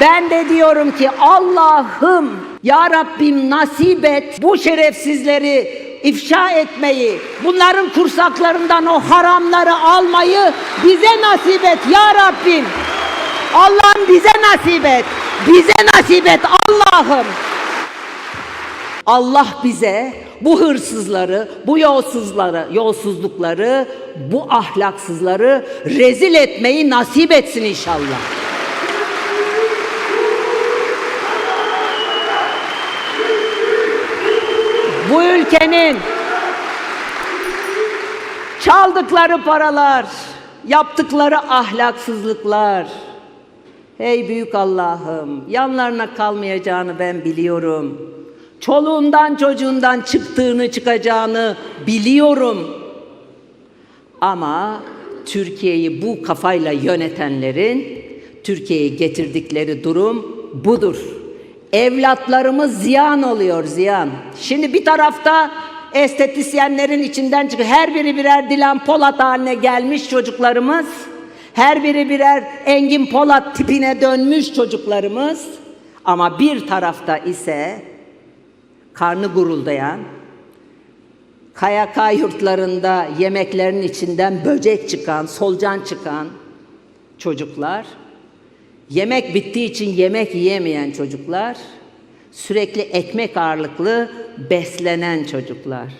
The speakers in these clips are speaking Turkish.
Ben de diyorum ki Allah'ım ya Rabbim nasip et bu şerefsizleri ifşa etmeyi, bunların kursaklarından o haramları almayı bize nasip et ya Rabbim. Allah'ım bize nasip et. Bize nasip et Allah'ım. Allah bize bu hırsızları, bu yolsuzları, yolsuzlukları, bu ahlaksızları rezil etmeyi nasip etsin inşallah. Bu ülkenin çaldıkları paralar, yaptıkları ahlaksızlıklar. Hey büyük Allah'ım, yanlarına kalmayacağını ben biliyorum. Çoluğundan çocuğundan çıktığını çıkacağını biliyorum. Ama Türkiye'yi bu kafayla yönetenlerin Türkiye'yi getirdikleri durum budur. Evlatlarımız ziyan oluyor ziyan. Şimdi bir tarafta estetisyenlerin içinden çıkıyor. Her biri birer Dilan Polat haline gelmiş çocuklarımız. Her biri birer Engin Polat tipine dönmüş çocuklarımız. Ama bir tarafta ise karnı guruldayan, KYK yurtlarında yemeklerin içinden böcek çıkan, solucan çıkan çocuklar, yemek bittiği için yemek yiyemeyen çocuklar, sürekli ekmek ağırlıklı beslenen çocuklar.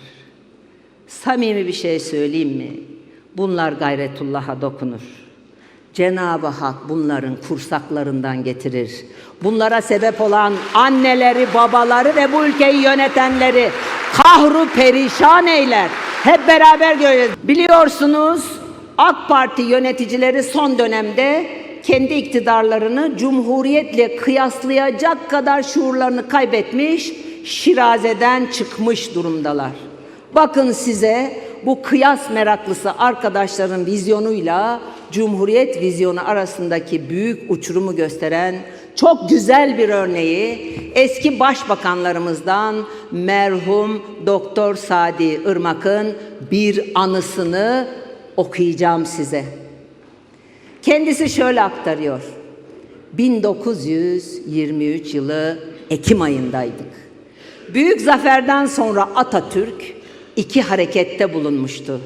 Samimi bir şey söyleyeyim mi? Bunlar gayretullah'a dokunur. Cenab-ı Hak bunların kursaklarından getirir. Bunlara sebep olan anneleri, babaları ve bu ülkeyi yönetenleri kahru perişan eyler. Hep beraber göreceğiz. Biliyorsunuz AK Parti yöneticileri son dönemde kendi iktidarlarını cumhuriyetle kıyaslayacak kadar şuurlarını kaybetmiş, şirazeden çıkmış durumdalar. Bakın size bu kıyas meraklısı arkadaşların vizyonuyla Cumhuriyet vizyonu arasındaki büyük uçurumu gösteren çok güzel bir örneği eski başbakanlarımızdan merhum Doktor Sadi Irmak'ın bir anısını okuyacağım size. Kendisi şöyle aktarıyor. 1923 yılı Ekim ayındaydık. Büyük zaferden sonra Atatürk iki harekette bulunmuştu.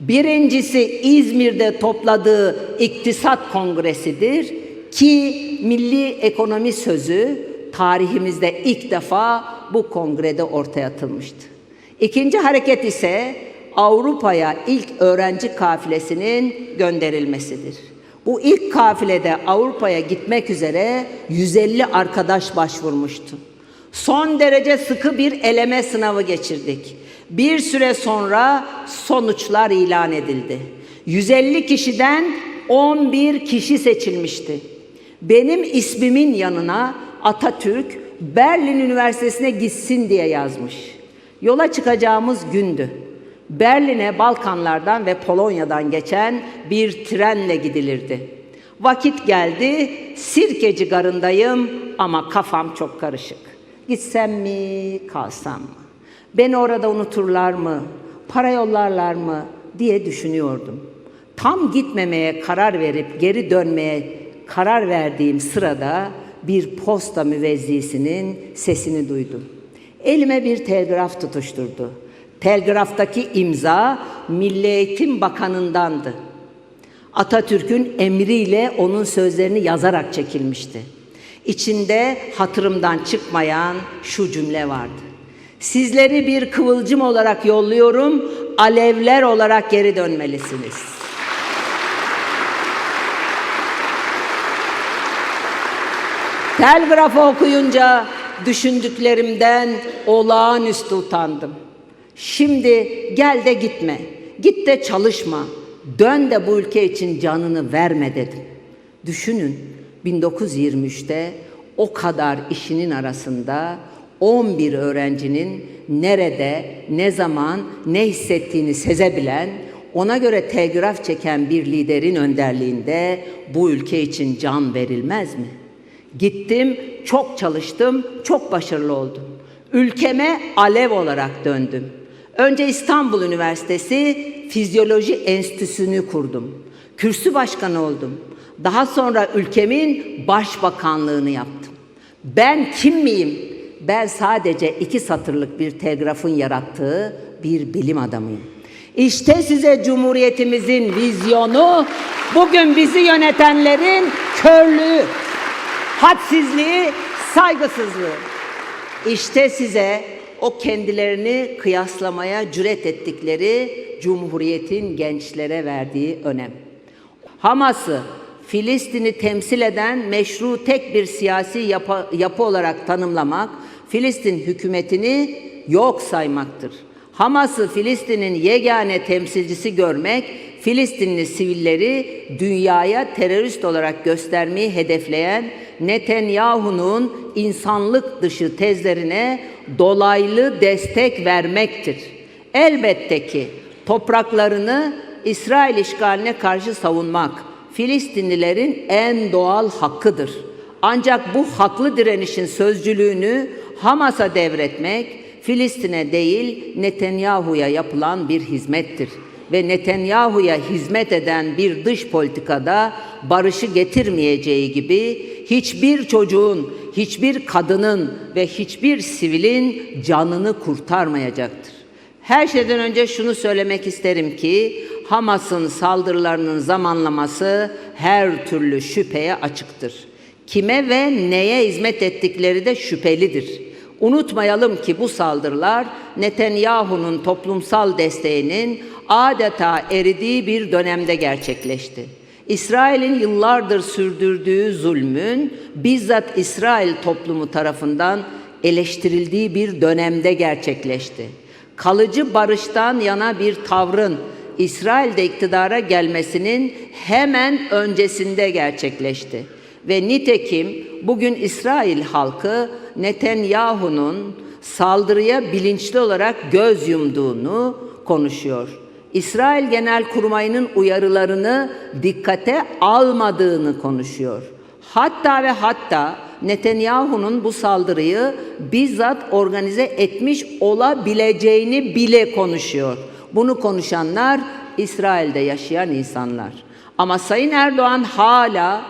Birincisi İzmir'de topladığı iktisat kongresidir ki milli ekonomi sözü tarihimizde ilk defa bu kongrede ortaya atılmıştı. İkinci hareket ise Avrupa'ya ilk öğrenci kafilesinin gönderilmesidir. Bu ilk kafilede Avrupa'ya gitmek üzere 150 arkadaş başvurmuştu. Son derece sıkı bir eleme sınavı geçirdik. Bir süre sonra sonuçlar ilan edildi. 150 kişiden 11 kişi seçilmişti. Benim ismimin yanına Atatürk Berlin Üniversitesi'ne gitsin diye yazmış. Yola çıkacağımız gündü. Berlin'e Balkanlardan ve Polonya'dan geçen bir trenle gidilirdi. Vakit geldi, Sirkeci garındayım ama kafam çok karışık. Gitsem mi, kalsam mı? Beni orada unuturlar mı? Para yollarlar mı? diye düşünüyordum. Tam gitmemeye karar verip geri dönmeye karar verdiğim sırada bir posta müvezzisinin sesini duydum. Elime bir telgraf tutuşturdu. Telgraftaki imza Milli Eğitim Bakanı'ndandı. Atatürk'ün emriyle onun sözlerini yazarak çekilmişti. İçinde hatırımdan çıkmayan şu cümle vardı. Sizleri bir kıvılcım olarak yolluyorum, alevler olarak geri dönmelisiniz. Telgrafı okuyunca düşündüklerimden olağanüstü utandım. Şimdi gel de gitme, git de çalışma, dön de bu ülke için canını verme dedim. Düşünün 1923'te o kadar işinin arasında 11 öğrencinin nerede, ne zaman, ne hissettiğini sezebilen, ona göre telgraf çeken bir liderin önderliğinde bu ülke için can verilmez mi? Gittim, çok çalıştım, çok başarılı oldum. Ülkeme alev olarak döndüm. Önce İstanbul Üniversitesi Fizyoloji Enstitüsü'nü kurdum. Kürsü başkanı oldum. Daha sonra ülkemin başbakanlığını yaptım. Ben kim miyim? Ben sadece iki satırlık bir telgrafın yarattığı bir bilim adamıyım. İşte size Cumhuriyetimizin vizyonu, bugün bizi yönetenlerin körlüğü, hadsizliği, saygısızlığı. İşte size o kendilerini kıyaslamaya cüret ettikleri Cumhuriyet'in gençlere verdiği önem. Hamas'ı Filistin'i temsil eden meşru tek bir siyasi yapı, yapı olarak tanımlamak, Filistin hükümetini yok saymaktır. Hamas'ı Filistin'in yegane temsilcisi görmek, Filistinli sivilleri dünyaya terörist olarak göstermeyi hedefleyen Netanyahu'nun insanlık dışı tezlerine dolaylı destek vermektir. Elbette ki topraklarını İsrail işgaline karşı savunmak Filistinlilerin en doğal hakkıdır. Ancak bu haklı direnişin sözcülüğünü Hamas'a devretmek Filistin'e değil Netanyahu'ya yapılan bir hizmettir ve Netanyahu'ya hizmet eden bir dış politikada barışı getirmeyeceği gibi hiçbir çocuğun, hiçbir kadının ve hiçbir sivilin canını kurtarmayacaktır. Her şeyden önce şunu söylemek isterim ki Hamas'ın saldırılarının zamanlaması her türlü şüpheye açıktır. Kime ve neye hizmet ettikleri de şüphelidir. Unutmayalım ki bu saldırılar Netanyahu'nun toplumsal desteğinin adeta eridiği bir dönemde gerçekleşti. İsrail'in yıllardır sürdürdüğü zulmün bizzat İsrail toplumu tarafından eleştirildiği bir dönemde gerçekleşti. Kalıcı barıştan yana bir tavrın İsrail'de iktidara gelmesinin hemen öncesinde gerçekleşti. Ve nitekim bugün İsrail halkı Netanyahu'nun saldırıya bilinçli olarak göz yumduğunu konuşuyor. İsrail Genelkurmayı'nın uyarılarını dikkate almadığını konuşuyor. Hatta ve hatta Netanyahu'nun bu saldırıyı bizzat organize etmiş olabileceğini bile konuşuyor. Bunu konuşanlar İsrail'de yaşayan insanlar. Ama Sayın Erdoğan hala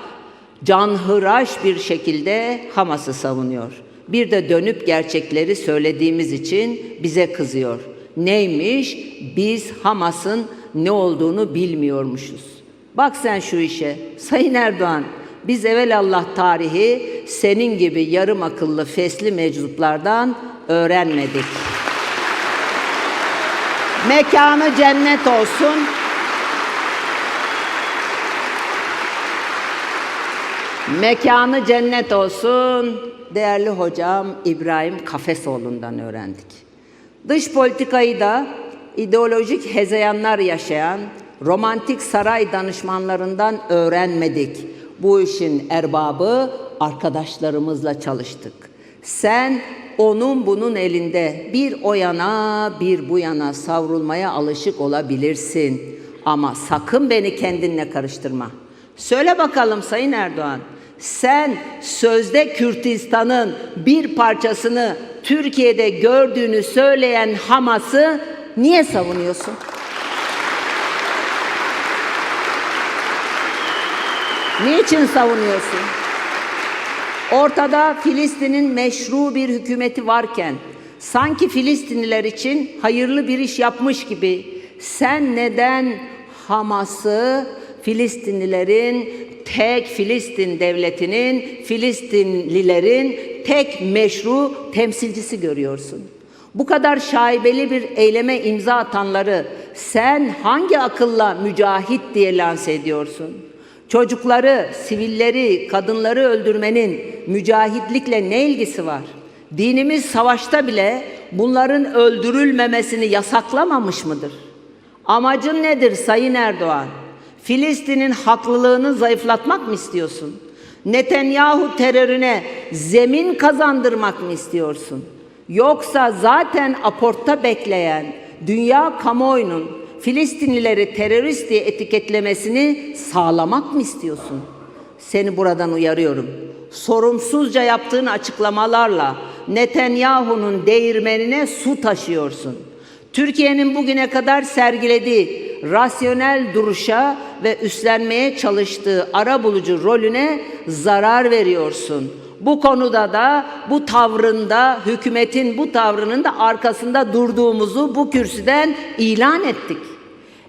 canhıraş bir şekilde Hamas'ı savunuyor. Bir de dönüp gerçekleri söylediğimiz için bize kızıyor. Neymiş? Biz Hamas'ın ne olduğunu bilmiyormuşuz. Bak sen şu işe. Sayın Erdoğan, biz evelallah tarihi senin gibi yarım akıllı fesli meczuplardan öğrenmedik. Mekanı cennet olsun. Mekanı cennet olsun. Değerli hocam İbrahim Kafesoğlu'ndan öğrendik. Dış politikayı da ideolojik hezeyanlar yaşayan romantik saray danışmanlarından öğrenmedik. Bu işin erbabı arkadaşlarımızla çalıştık. Sen onun bunun elinde bir o yana bir bu yana savrulmaya alışık olabilirsin. Ama sakın beni kendinle karıştırma. Söyle bakalım Sayın Erdoğan. Sen sözde Kürtistan'ın bir parçasını Türkiye'de gördüğünü söyleyen Hamas'ı niye savunuyorsun? Niçin savunuyorsun? Ortada Filistin'in meşru bir hükümeti varken sanki Filistinliler için hayırlı bir iş yapmış gibi sen neden Hamas'ı Filistinlilerin tek Filistin devletinin Filistinlilerin tek meşru temsilcisi görüyorsun? Bu kadar şaibeli bir eyleme imza atanları sen hangi akılla mücahit diye lanse ediyorsun? Çocukları, sivilleri, kadınları öldürmenin mücahitlikle ne ilgisi var? Dinimiz savaşta bile bunların öldürülmemesini yasaklamamış mıdır? Amacın nedir Sayın Erdoğan? Filistin'in haklılığını zayıflatmak mı istiyorsun? Netanyahu terörüne zemin kazandırmak mı istiyorsun? Yoksa zaten aportta bekleyen dünya kamuoyunun Filistinlileri terörist diye etiketlemesini sağlamak mı istiyorsun? Seni buradan uyarıyorum. Sorumsuzca yaptığın açıklamalarla Netanyahu'nun değirmenine su taşıyorsun. Türkiye'nin bugüne kadar sergilediği rasyonel duruşa ve üstlenmeye çalıştığı arabulucu rolüne zarar veriyorsun. Bu konuda da bu tavrında hükümetin bu tavrının da arkasında durduğumuzu bu kürsüden ilan ettik.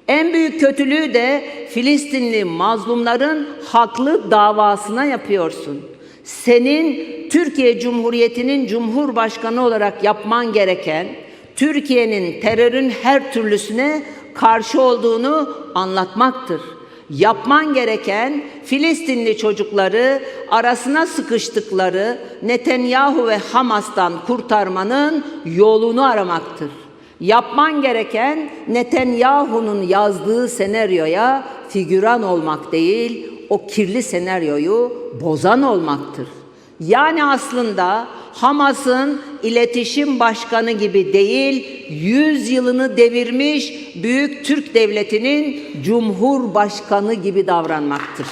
En büyük kötülüğü de Filistinli mazlumların haklı davasına yapıyorsun. Senin Türkiye Cumhuriyeti'nin Cumhurbaşkanı olarak yapman gereken Türkiye'nin terörün her türlüsüne karşı olduğunu anlatmaktır. Yapman gereken Filistinli çocukları arasına sıkıştıkları Netanyahu ve Hamas'tan kurtarmanın yolunu aramaktır. Yapman gereken Netanyahu'nun yazdığı senaryoya figüran olmak değil, o kirli senaryoyu bozan olmaktır. Yani aslında Hamas'ın iletişim başkanı gibi değil, 100 yılını devirmiş büyük Türk devletinin cumhurbaşkanı gibi davranmaktır.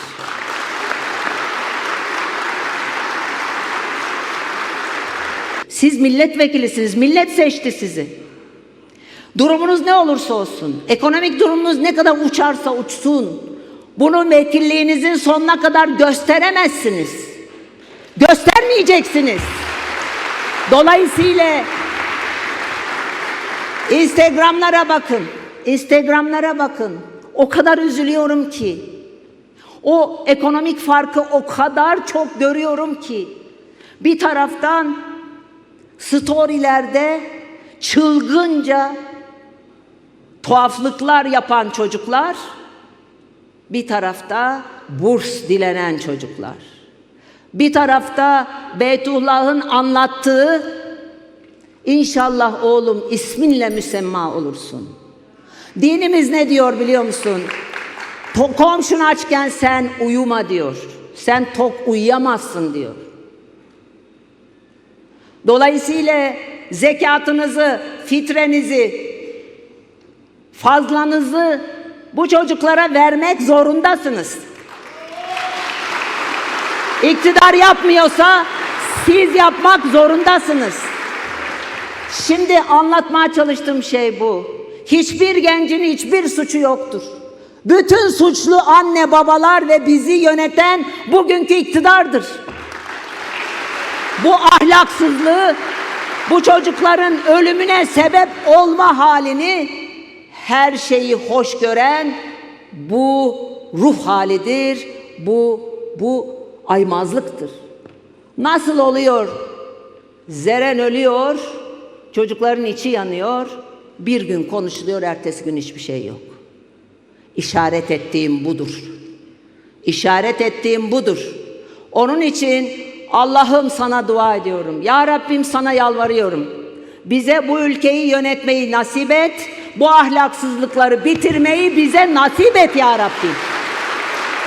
Siz milletvekilisiniz, millet seçti sizi. Durumunuz ne olursa olsun, ekonomik durumunuz ne kadar uçarsa uçsun, bunu vekilliğinizin sonuna kadar gösteremezsiniz. Göstermeyeceksiniz. Dolayısıyla Instagram'lara bakın. Instagram'lara bakın. O kadar üzülüyorum ki. O ekonomik farkı o kadar çok görüyorum ki. Bir taraftan storylerde çılgınca tuhaflıklar yapan çocuklar, bir tarafta burs dilenen çocuklar. Bir tarafta Beytullah'ın anlattığı İnşallah oğlum isminle müsemma olursun. Dinimiz ne diyor biliyor musun? Komşun açken sen uyuma diyor. Sen tok uyuyamazsın diyor. Dolayısıyla zekatınızı, fitrenizi, fazlanızı bu çocuklara vermek zorundasınız. İktidar yapmıyorsa siz yapmak zorundasınız. Şimdi anlatmaya çalıştığım şey bu. Hiçbir gencin hiçbir suçu yoktur. Bütün suçlu anne babalar ve bizi yöneten bugünkü iktidardır. Bu ahlaksızlığı, bu çocukların ölümüne sebep olma halini her şeyi hoş gören bu ruh halidir. Bu bu aymazlıktır. Nasıl oluyor? Zeren ölüyor, çocukların içi yanıyor. Bir gün konuşuluyor, ertesi gün hiçbir şey yok. İşaret ettiğim budur. İşaret ettiğim budur. Onun için Allah'ım sana dua ediyorum. Ya Rabbim sana yalvarıyorum. Bize bu ülkeyi yönetmeyi nasip et. Bu ahlaksızlıkları bitirmeyi bize nasip et ya Rabbim.